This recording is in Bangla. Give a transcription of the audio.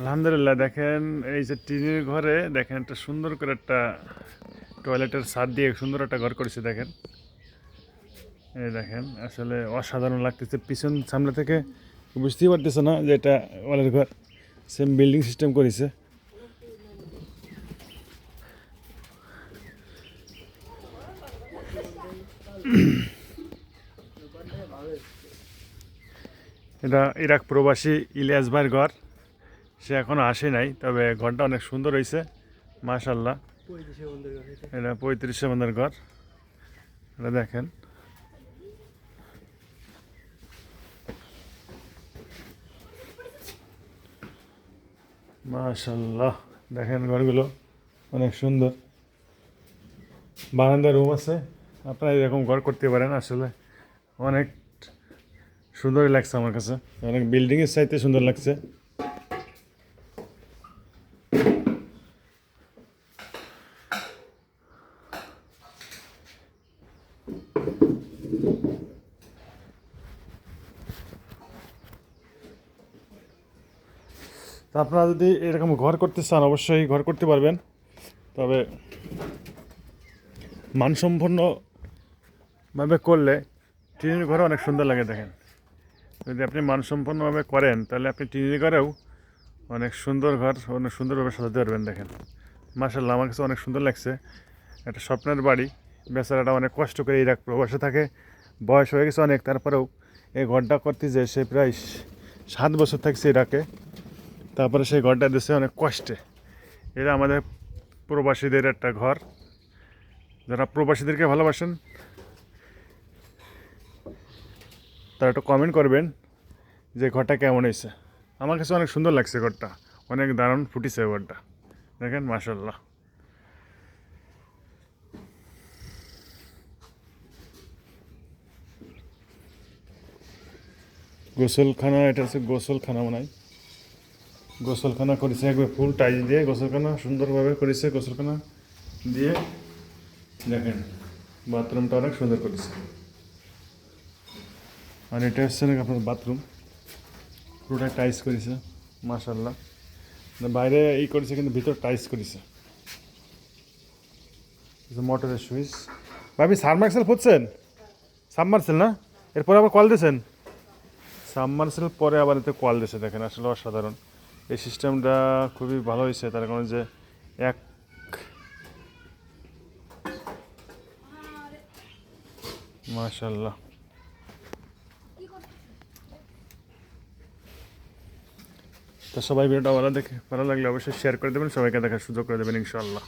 আলহামদুলিল্লাহ, দেখেন এই যে টিনের ঘরে, দেখেন একটা সুন্দর করে একটা টয়লেটের ছাদ দিয়ে সুন্দর একটা ঘর করেছে, দেখেন। এই দেখেন, আসলে অসাধারণ লাগতেছে। পিছন সামনে থেকে বুঝতেই পারতেছে না যে এটা ওয়ালের ঘর। সেম বিল্ডিং সিস্টেম করেছে। এটা ইরাক প্রবাসী ইলিয়াস ভাইয়ের ঘর। সে এখনও আসে নাই তবে ঘরটা অনেক সুন্দর হয়েছে মাশাল্লাহ এটা পঁয়ত্রিশশো বন্ধের ঘর। এটা দেখেন। মাশাল্লাহ দেখেন ঘরগুলো অনেক সুন্দর। বারান্দা রুম আছে। আপনারা এরকম ঘর করতে পারেন আসলে অনেক সুন্দরই লাগছে আমার কাছে। অনেক বিল্ডিংয়ের চাইতে সুন্দর লাগছে। তা আপনারা যদি এরকম ঘর করতে চান, অবশ্যই ঘর করতে পারবেন। তবে মানসম্পন্নভাবে করলে টিনের ঘরে অনেক সুন্দর লাগে দেখেন। যদি আপনি মানসম্পন্নভাবে করেন, তাহলে আপনি টিনের ঘরেও অনেক সুন্দর ঘর, অনেক সুন্দরভাবে সাজাতে পারবেন দেখেন। মার্শাল্লাহ আমার কাছে অনেক সুন্দর লাগছে। একটা স্বপ্নের বাড়ি, বেচারাটা অনেক কষ্ট করে ইরাক প্রবাসে থাকে, বয়স হয়ে গেছে অনেক, তারপরেও এই ঘরটা করতে যে সে প্রায় সাত বছর থাকছে ইরাকে। তারপরে সেই ঘরটা দিচ্ছে অনেক কষ্টে। এটা আমাদের প্রবাসীদের একটা ঘর। যারা প্রবাসীদেরকে ভালোবাসেন, তারা একটু কমেন্ট করবেন যে ঘরটা কেমন হয়েছে। আমার কাছে অনেক সুন্দর লাগছে ঘরটা। অনেক দারুণ ফুটিছে ঘরটা। দেখেন মাসাল্লাহ গোসলখানা, এটা হচ্ছে গোসলখানা মনে হয়। গোসলখানা করেছে, একবার ফুল টাইজ দিয়ে গোসলখানা সুন্দরভাবে করেছে, গোসলখানা দিয়ে দেখেন, বাথরুমটা অনেক সুন্দর করেছে। আর এটা হচ্ছে আপনার বাথরুম, পুরোটা টাইস করেছে মাশাল্লাহ না, বাইরে ই করেছে কিন্তু ভিতর টাইস করেছে। মোটরের সুইচ। ভাবি সাবমার্সেল ফুটছেন সাবমার্সেল না? এরপরে আবার কল দিয়েছেন? সাবমার্সেল পরে আবার এতে কল দিয়েছে, দেখেন, আসলে অসাধারণ। এই সিস্টেমটা খুবই ভালো হয়েছে, তার কারণ যে এক মাশাল্লাহ তো সবাই ভিডিওটা ভালো দেখে, ভালো লাগলে অবশ্যই শেয়ার করে দেবেন, সবাইকে দেখার সুযোগ করে দেবেন, ইনশাআল্লাহ।